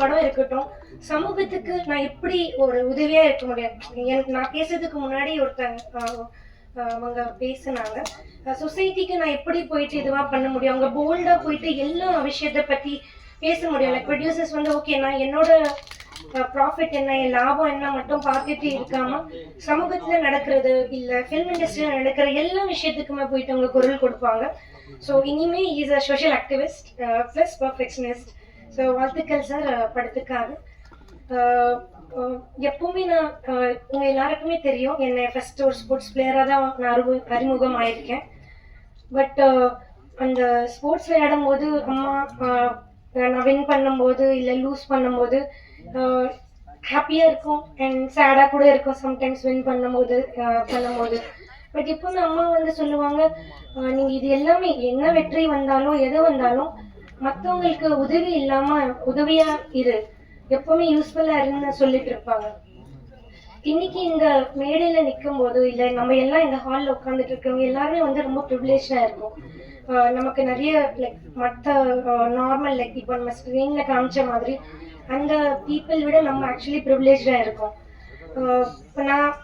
படம் இருக்கட்டும் சமூகத்துக்கு நான் எப்படி ஒரு உதவியா இருக்க முடியும்? எனக்கு நான் பேசுறதுக்கு முன்னாடி ஒருத்தங்க அவங்க பேசினாங்க. சொசைட்டிக்கு நான் எப்படி போயிட்டு இதுவா பண்ண முடியும்? அவங்க போல்டா போயிட்டு எல்லா விஷயத்த பத்தி பேச முடியும். லைக் ப்ரொடியூசர்ஸ் வந்து ஓகே நான் என்னோட ப்ராஃபிட் என்ன என் லாபம் என்ன மட்டும் பார்த்துட்டு இருக்காம சமூகத்துல நடக்கிறது இல்ல ஃபிலிம் இண்டஸ்ட்ரியில நடக்கிற எல்லா விஷயத்துக்குமே போயிட்டு அவங்க குரல் கொடுப்பாங்க. ஸோ இனிமே is a social activist plus perfectionist so வாழ்த்துக்கள் சார் படத்துக்காக. எப்பவுமே நான் உங்க எல்லாருக்குமே தெரியும் என்னை ஃபர்ஸ்ட் ஒரு ஸ்போர்ட்ஸ் பிளேயராக தான் நான் அறிமு அறிமுகம் ஆயிருக்கேன். பட் அந்த ஸ்போர்ட்ஸ் விளையாடும் போது அம்மா நான் வின் பண்ணும்போது இல்லை லூஸ் பண்ணும்போது ஹாப்பியாக இருக்கும். அண்ட் சேடாக கூட இருக்கும் சம்டைம்ஸ் வின் பண்ணும்போது பண்ணும்போது. பட் இப்போ அம்மா வந்து சொல்லுவாங்க நீங்கள் இது எல்லாமே என்ன வெற்றி வந்தாலும் எது வந்தாலும் மற்றவங்களுக்கு உதவி இல்லாம உதவியா இரு. எப்பவுமே யூஸ்ஃபுல்லா இருன்னு சொல்லிட்டு இருப்பாங்க. இன்னைக்கு இந்த மேடையில நிற்கும் போது இல்ல நம்ம எல்லாம் இந்த ஹால்ல உட்காந்துட்டு இருக்கவங்க எல்லாருமே வந்து ரொம்ப ப்ரிவிலேஜா இருக்கும். நமக்கு நிறைய லைக் மற்ற நார்மல் லைக் இப்போ நம்ம ஸ்க்ரீன்ல காமிச்ச மாதிரி அந்த பீப்புள் விட நம்ம ஆக்சுவலி ப்ரிவிலேஜா இருக்கோம். இப்போ நான்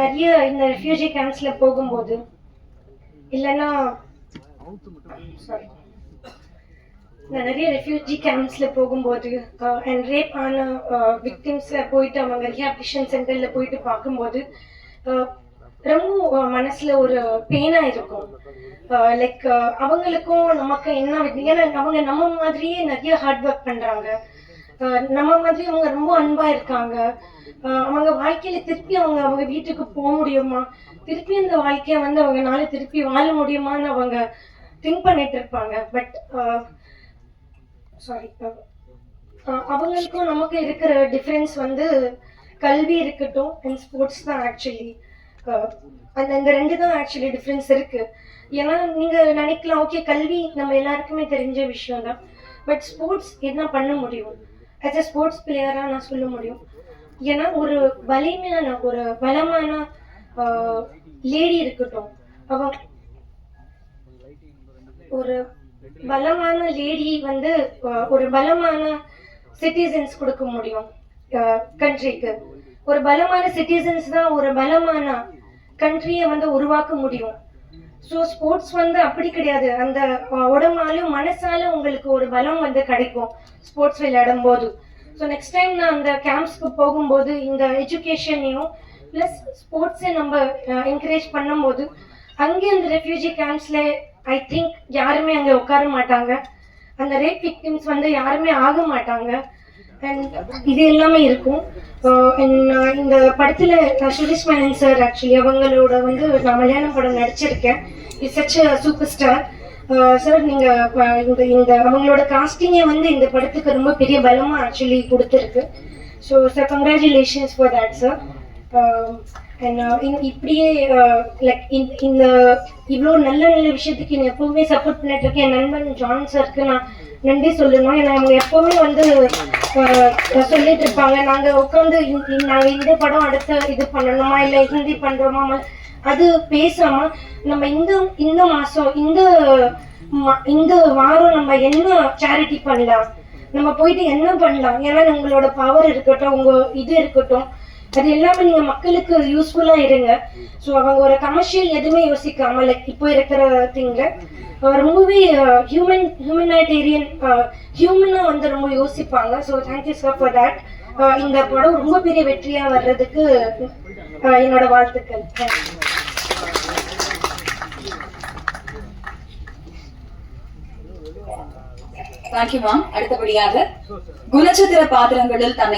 நிறைய இந்த ரெஃப்யூஜி கேம்ப்ஸ்ல போகும்போது இல்லைன்னா சாரி நான் நிறைய ரெஃப்யூஜி கேம்ப்ஸில் போகும்போது அண்ட் ரேப் ஆன விக்டிம்ஸில் போயிட்டு அவங்க ரிஹாபிலிஷன் சென்டரில் போயிட்டு பார்க்கும்போது ரொம்ப மனசில் ஒரு பெயினாக இருக்கும். லைக் அவங்களுக்கும் நமக்கு என்ன ஏன்னா அவங்க நம்ம மாதிரியே நிறைய ஹார்ட் ஒர்க் பண்ணுறாங்க நம்ம மாதிரி அவங்க ரொம்ப அன்பா இருக்காங்க. அவங்க வாழ்க்கையில திருப்பி அவங்க அவங்க வீட்டுக்கு போக முடியுமா? திருப்பி அந்த வாழ்க்கையை வந்து அவங்கனால திருப்பி வாழ முடியுமான்னு அவங்க திங்க் பண்ணிட்டு இருப்பாங்க. பட் சாரி uh, uh, அவங்களுக்கும் நமக்கு இருக்கிற டிஃப்ரென்ஸ் வந்து கல்வி இருக்கட்டும் அண்ட் ஸ்போர்ட்ஸ் தான் ஆக்சுவலி அந்த uh, இந்த ரெண்டு தான் ஆக்சுவலி டிஃப்ரென்ஸ் இருக்கு. ஏன்னா நீங்க நினைக்கலாம் ஓகே கல்வி நம்ம எல்லாருக்குமே தெரிஞ்ச விஷயம் தான். பட் ஸ்போர்ட்ஸ் என்ன பண்ண முடியும்? ஆஸ் அ ஸ்போர்ட்ஸ் பிளேயராக நான் சொல்ல முடியும். ஏன்னா ஒரு வலிமையான ஒரு பலமான லேடி இருக்கட்டும். அவ ஒரு பலமான லேடி வந்து ஒரு பலமான சிட்டிசன்ஸ் கொடுக்க முடியும் கண்ட்ரிக்கு ஒரு பலமான சிட்டிசன்ஸ் தான் ஒரு பலமான கண்ட்ரியை வந்து உருவாக்க முடியும். ஸோ ஸ்போர்ட்ஸ் வந்து அப்படி கிடையாது. அந்த உடம்பாலும் மனசால உங்களுக்கு ஒரு பலம் வந்து கிடைக்கும் ஸ்போர்ட்ஸ் விளையாடும் போது ஸோ நெக்ஸ்ட் டைம் நான் அந்த கேம்ப்ஸ்க்கு போகும்போது இந்த எஜுகேஷனையும் ப்ளஸ் ஸ்போர்ட்ஸை நம்ம என்கரேஜ் பண்ணும்போது அங்கே அந்த ரெஃப்யூஜி கேம்ப்ஸில் ஐ திங்க் யாருமே அங்கே உட்கார மாட்டாங்க. அந்த ரேப் விக்டிம்ஸ் வந்து யாருமே ஆக மாட்டாங்க. அண்ட் இது எல்லாமே இருக்கும். இந்த படத்தில் நான் சுரேஷ் மேனன் சார் ஆக்சுவலி அவங்களோட வந்து நான் மலையாளம் படம் நடிச்சிருக்கேன். It's such super star sir நீங்கள் இந்த இந்த அவங்களோட காஸ்டிங்கே வந்து இந்த படத்துக்கு ரொம்ப பெரிய பலமாக ஆக்சுவலி கொடுத்துருக்கு. So sir congratulations for that sir and uh, இப்படியே uh, லைக் இந்த இவ்வளோ நல்ல நல்ல விஷயத்துக்கு நான் எப்பவுமே சப்போர்ட் பண்ணிட்டு இருக்கேன் என் நண்பன் ஜான் சருக்கு நான் நன்றி சொல்லணும். ஏன்னா அவங்க எப்பவுமே வந்து uh, சொல்லிட்டு இருப்பாங்க. நாங்கள் உட்காந்து நாங்கள் இந்த படம் அடுத்த இது பண்ணணுமா? இல்லை ஹிந்தி பண்ணுறோமா அது பேசாம நம்ம இந்த இந்த மாசம் இந்த இந்த வாரம் நம்ம என்ன சேரிட்டி பண்ணலாம்? நம்ம போயிட்டு என்ன பண்ணலாம்? ஏன்னா உங்களோட பவர் இருக்கட்டும் உங்க இது இருக்கட்டும். அது எல்லாமே நீங்க மக்களுக்கு யூஸ்ஃபுல்லா இருங்க. ஸோ அவங்க ஒரு கமர்ஷியல் எதுவுமே யோசிக்காம லைக் இப்போ இருக்கிற திங்ல ரொம்பவே ஹியூமன் ஹியூமனிட்டேரியன் ஹியூமனா வந்து ரொம்ப யோசிப்பாங்க. So thank you sir for that இந்த படம் ரொம்ப பெரிய வெற்றியா வர்றதுக்கு uh, என்னோட வாழ்த்துக்கள். தேங்க்யூ மேம் அடுத்தபடியாக குணச்சித்திர பாத்திரங்களில் தன்னை